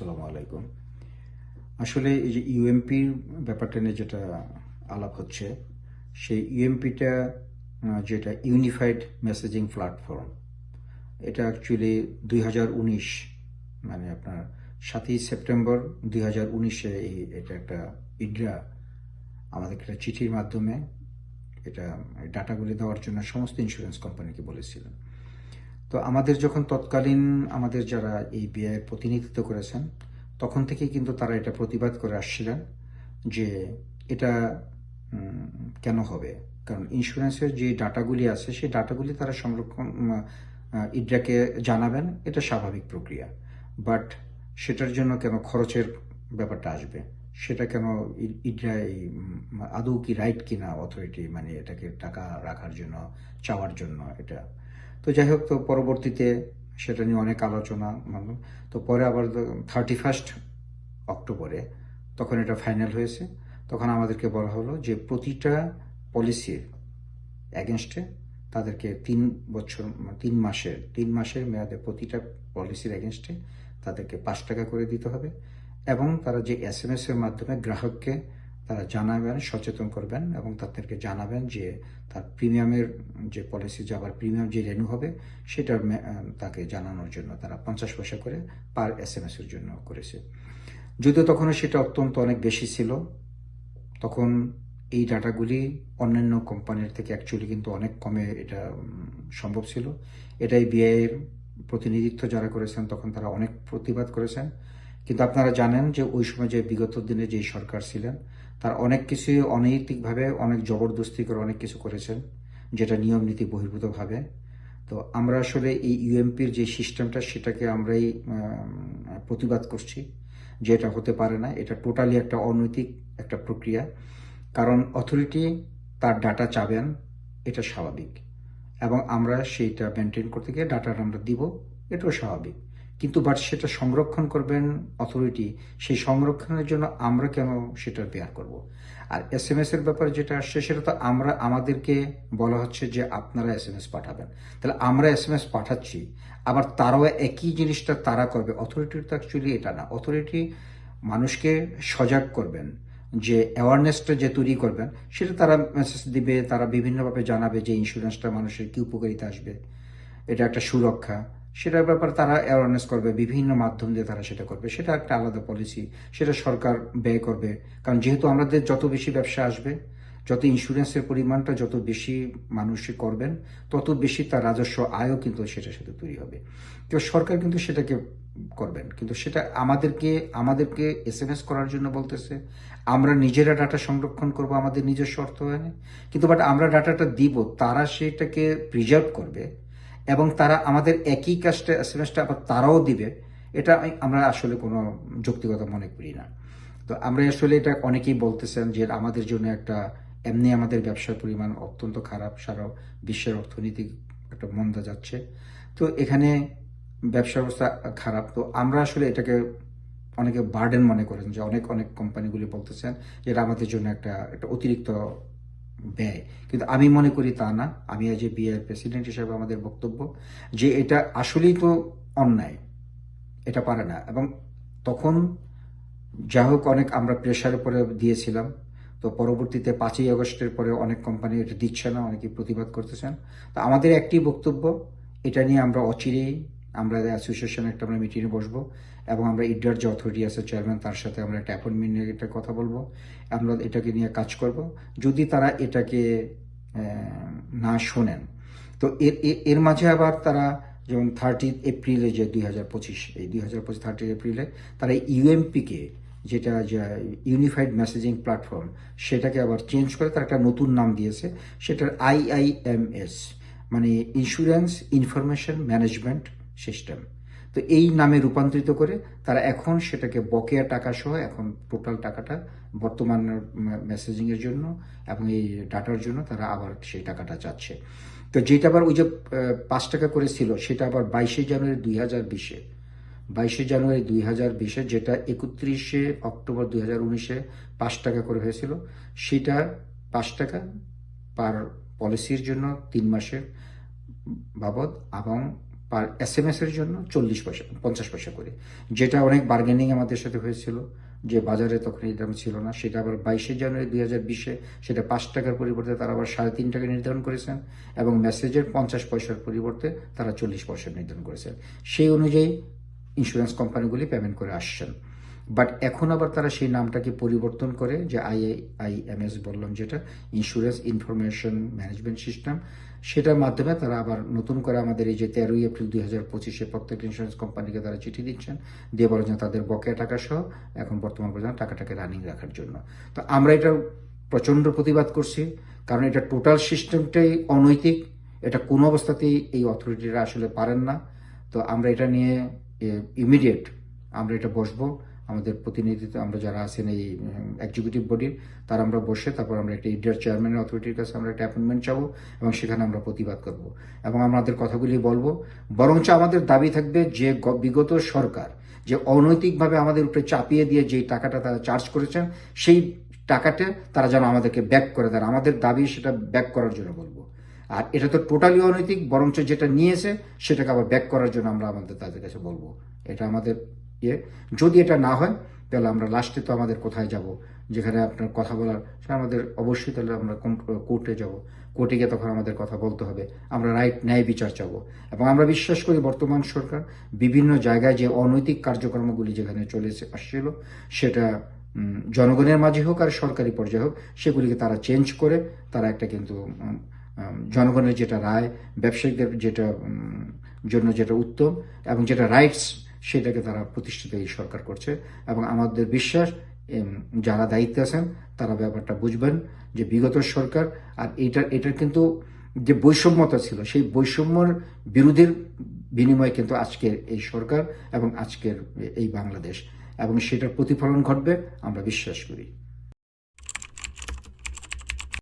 আসসালামু আলাইকুম। আসলে এই যে ইউএমপির ব্যাপারটা নিয়ে যেটা আলাপ হচ্ছে, সেই ইউএমপিটা যেটা ইউনিফাইড মেসেজিং প্ল্যাটফর্ম, এটা অ্যাকচুয়ালি দুই হাজার উনিশ মানে আপনার সাতই সেপ্টেম্বর দুই হাজার উনিশে এটা একটা ইডরা আমাদেরকে একটা চিঠির মাধ্যমে এটা, ডাটাগুলি দেওয়ার জন্য সমস্ত ইন্স্যুরেন্স কোম্পানিকে বলেছিলেন। তো আমাদের যখন তৎকালীন আমাদের যারা এই বিয়ের প্রতিনিধিত্ব করেছেন, তখন থেকেই কিন্তু তারা এটা প্রতিবাদ করে আসছিলেন যে এটা কেন হবে? কারণ ইন্স্যুরেন্সের যে ডাটাগুলি আছে, সেই ডাটাগুলি তারা সংরক্ষণ ইডরাকে জানাবেন, এটা স্বাভাবিক প্রক্রিয়া। বাট সেটার জন্য কেন খরচের ব্যাপারটা আসবে? সেটা কেন ইডরা আদৌ কি রাইট কিনা? অথরিটি মানে এটাকে টাকা রাখার জন্য, চাওয়ার জন্য এটা তো যাই হোক, তো পরবর্তীতে সেটা নিয়ে অনেক আলোচনা তো পরে আবার থার্টি ফার্স্ট অক্টোবরে তখন এটা ফাইনাল হয়েছে। তখন আমাদেরকে বলা হলো যে প্রতিটা পলিসির অ্যাগেনস্টে তাদেরকে তিন বছর, তিন মাসের তিন মাসের মেয়াদে প্রতিটা পলিসির অ্যাগেনস্টে তাদেরকে পাঁচ টাকা করে দিতে হবে। এবং তারা যে এস এম এস এর মাধ্যমে গ্রাহককে তারা জানাবেন সচেতন করবেন এবং তাদেরকে জানাবেন যে তার প্রিমিয়ামের যে পলিসি যাবার প্রিমিয়াম যে রেনু হবে আহ, তাকে জানানোর জন্য তারা পঞ্চাশ পয়সা করে পার এস এম এস এর জন্য করেছে। যদিও তখনও সেটা অত্যন্ত অনেক বেশি ছিল তখন এই ডাটাগুলি অন্যান্য কোম্পানির থেকে অ্যাকচুয়ালি কিন্তু অনেক কমে এটা সম্ভব ছিল। এটাই বিআইয়ের প্রতিনিধিত্ব যারা করেছেন তখন তারা অনেক প্রতিবাদ করেছেন। কিন্তু আপনারা জানেন যে ওই সময় যে বিগত দিনে যে সরকার ছিলেন, তার অনেক কিছুই অনৈতিকভাবে অনেক জবরদস্তি করে অনেক কিছু করেছেন, যেটা নিয়ম নীতি বহির্ভূতভাবে। তো আমরা আসলে এই ইউএমপির যে সিস্টেমটা, সেটাকে আমরাই প্রতিবাদ করছি যে এটা হতে পারে না। এটা টোটালি একটা অনৈতিক একটা প্রক্রিয়া। কারণ অথরিটি তার ডাটা চাবেন, এটা স্বাভাবিক। এবং আমরা সেইটা মেনটেন করতে গিয়ে ডাটাটা আমরা দিব, এটাও স্বাভাবিক। কিন্তু বাট সেটা সংরক্ষণ করবেন অথরিটি সেই সংরক্ষণের জন্য আমরা কেন সেটা বেয়ার করব? আর এস এম এস এর ব্যাপারে যেটা আসছে সেটা তো আমরা, আমাদেরকে বলা হচ্ছে যে আপনারা এস এম এস পাঠাবেন। তাহলে আমরা এস এম এস পাঠাচ্ছি, আবার তারাও একই জিনিসটা তারা করবে। অথরিটির তো অ্যাকচুয়ালি এটা না। অথরিটি মানুষকে সজাগ করবেন, যে অ্যাওয়ারনেসটা যে তৈরি করবেন, সেটা তারা মেসেজ দিবে, তারা বিভিন্নভাবে জানাবে যে ইন্স্যুরেন্সটা মানুষের কি উপকারিতা আসবে। এটা একটা সুরক্ষা। সেটার ব্যাপারে তারা অ্যাওয়ারনেস করবে, বিভিন্ন মাধ্যম দিয়ে তারা সেটা করবে। সেটা একটা আলাদা পলিসি সেটা সরকার ব্যয় করবে। কারণ যেহেতু আমাদের যত বেশি ব্যবসা আসবে, যত ইন্স্যুরেন্সের পরিমাণটা যত বেশি মানুষই করবেন, তত বেশি তার রাজস্ব আয়ও কিন্তু সেটার সাথে তৈরি হবে। তো সরকার কিন্তু সেটাকে করবেন। কিন্তু সেটা আমাদেরকে আমাদেরকে এস এম এস করার জন্য বলতেছে, আমরা নিজেরা ডাটা সংরক্ষণ করব আমাদের নিজস্ব অর্থায়নে কিন্তু বাট আমরা ডাটাটা দিব, তারা সেটাকে প্রিজার্ভ করবে এবং তারা আমাদের একই কাজটা এসটা আবার তারাও দিবে। এটা আমরা আসলে কোনো যৌক্তিকতা মনে করি না। তো আমরা আসলে এটা অনেকেই বলতেছেন যে আমাদের জন্য একটা, এমনি আমাদের ব্যবসার পরিমাণ অত্যন্ত খারাপ, সারা বিশ্বের অর্থনীতি একটা মন্দা যাচ্ছে। তো এখানে ব্যবসা ব্যবস্থা খারাপ। তো আমরা আসলে এটাকে অনেকে বার্ডেন মনে করেন যে অনেক অনেক কোম্পানিগুলি বলতেছেন যে এটা আমাদের জন্য একটা একটা অতিরিক্ত ব্যয়। কিন্তু আমি মনে করি তা না। আমি আজ বিআর প্রেসিডেন্ট হিসেবে আমাদের বক্তব্য যে এটা আসলেই তো অন্যায়। এটা পারে না। এবং তখন যা হোক, অনেক আমরা প্রেশার উপরে দিয়েছিলাম। তো পরবর্তীতে পাঁচই আগস্টের পরে অনেক কোম্পানি এটা দিচ্ছে না, অনেকে প্রতিবাদ করতেছেন। তো আমাদের একটি বক্তব্য, এটা নিয়ে আমরা অচিরেই আমরা অ্যাসোসিয়েশন একটা আমরা মিটিংয়ে বসবো, এবং আমরা ইডার যে অথরিটি আছে চেয়ারম্যান তার সাথে আমরা একটা অ্যাপয়েন্টমেন্ট নিয়ে এটা কথা বলব। আমরা এটাকে নিয়ে কাজ করব। যদি তারা এটাকে না শোনেন, তো এর এর- এর মাঝে আবার তারা যেমন থার্টি এপ্রিলে যে দুই হাজার পঁচিশ, এই দুই হাজার পঁচিশ থার্টি এপ্রিলে তারা ইউএমপিকে যেটা ইউনিফাইড মেসেজিং প্ল্যাটফর্ম সেটাকে আবার চেঞ্জ করে তার একটা নতুন নাম দিয়েছে, সেটার আইআইএমএস মানে ইন্স্যুরেন্স ইনফরমেশন ম্যানেজমেন্ট সিস্টেম। তো এই নামে রূপান্তরিত করে তারা এখন সেটাকে বকেয়া টাকা সহ এখন টোটাল টাকাটা বর্তমান মেসেজিং এর জন্য এবং এই ডাটার জন্য তারা আবার সেই টাকাটা চাচ্ছে। তো যেটা আবার ওই যে পাঁচ টাকা করে ছিল সেটা আবার বাইশে জানুয়ারি দুই হাজার বিশে। বাইশে জানুয়ারি দুই হাজার বিশে যেটা একত্রিশে অক্টোবর দুই হাজার উনিশে পাঁচ টাকা করে হয়েছিল, সেটা পাঁচ টাকা পার পলিসির জন্য তিন মাসের বাবদ এবং পার এস এম এসের জন্য চল্লিশ পয়সা, পঞ্চাশ পয়সা করে। যেটা অনেক বার্গেনিং আমাদের সাথে হয়েছিল, যে বাজারে তখন এই দাম ছিল না। সেটা আবার বাইশে জানুয়ারি দুই হাজার বিশে, সেটা পাঁচ টাকার পরিবর্তে তারা আবার সাড়ে তিন টাকা নির্ধারণ করেছেন এবং মেসেজের পঞ্চাশ পয়সার পরিবর্তে তারা চল্লিশ পয়সা নির্ধারণ করেছেন। সেই অনুযায়ী ইন্স্যুরেন্স কোম্পানিগুলি পেমেন্ট করে আসছেন। বাট এখন আবার তারা সেই নামটাকে পরিবর্তন করে যে আই আই এম এস বললাম যেটা ইন্স্যুরেন্স ইনফরমেশন ম্যানেজমেন্ট সিস্টেম সেটার মাধ্যমে তারা আবার নতুন করে আমাদের এই যে তেরোই এপ্রিল দুই হাজার পঁচিশে প্রত্যেক ইন্স্যুরেন্স কোম্পানিকে তারা চিঠি দিচ্ছেন, দিয়ে বলেছেন তাদের বকেয়া টাকা সহ এখন বর্তমান পর্যন্ত টাকাটাকে রানিং রাখার জন্য। তো আমরা এটা প্রচণ্ড প্রতিবাদ করছি, কারণ এটা টোটাল সিস্টেমটাই অনৈতিক, এটা কোনো অবস্থাতেই এই অথরিটিরা আসলে পারেন না। তো আমরা এটা নিয়ে ইমিডিয়েট আমরা এটা বসবো। আমাদের প্রতিনিধিত্ব, আমরা যারা আছেন এই এক্সিকিউটিভ বডির তারা আমরা বসে, তারপর আমরা একটা ইন্ডিয়ার চেয়ারম্যানের অথরিটির কাছে আমরা একটা অ্যাপয়েন্টমেন্ট চাবো এবং সেখানে আমরা প্রতিবাদ করব। এবং আমাদের কথাগুলি বলব। বরঞ্চ আমাদের দাবি থাকবে যে বিগত সরকার যে অনৈতিকভাবে আমাদের উপরে চাপিয়ে দিয়ে যেই টাকাটা তারা চার্জ করেছেন, সেই টাকাটা তারা যেন আমাদেরকে ব্যাক করে দেন। আমাদের দাবি সেটা ব্যাক করার জন্য বলব। আর এটা তো টোটালি অনৈতিক, বরঞ্চ যেটা নিয়েছে সেটাকে আবার ব্যাক করার জন্য আমরা আমাদের তাদের কাছে বলব। এটা আমাদের ইয়ে যদি এটা না হয়, তাহলে আমরা লাস্টে তো আমাদের কোথায় যাব? যেখানে আপনার কথা বলার আমাদের অবশ্যই তাহলে আমরা কোর্টে যাব। কোর্টে গিয়ে তখন আমাদের কথা বলতে হবে। আমরা রাইট ন্যায় বিচার চাবো। এবং আমরা বিশ্বাস করি বর্তমান সরকার বিভিন্ন জায়গায় যে অনৈতিক কার্যক্রমগুলি যেখানে চলে আসছিল, সেটা জনগণের মাঝে হোক আর সরকারি পর্যায়ে হোক, সেগুলিকে তারা চেঞ্জ করে তারা একটা কিন্তু জনগণের যেটা রায় ব্যবসায়িকদের যেটা জন্য যেটা উত্তম এবং যেটা রাইটস সেটাকে তারা প্রতিষ্ঠিত এই সরকার করছে এবং আমাদের বিশ্বাস যারা দায়িত্বে আছেন, তারা ব্যাপারটা বুঝবেন যে বিগত সরকার আর এটার এটার কিন্তু যে বৈষম্যতা ছিল, সেই বৈষম্যর বিরোধীর বিনিময়ে কিন্তু আজকের এই সরকার এবং আজকের এই বাংলাদেশ এবং সেটার প্রতিফলন ঘটবে, আমরা বিশ্বাস করি।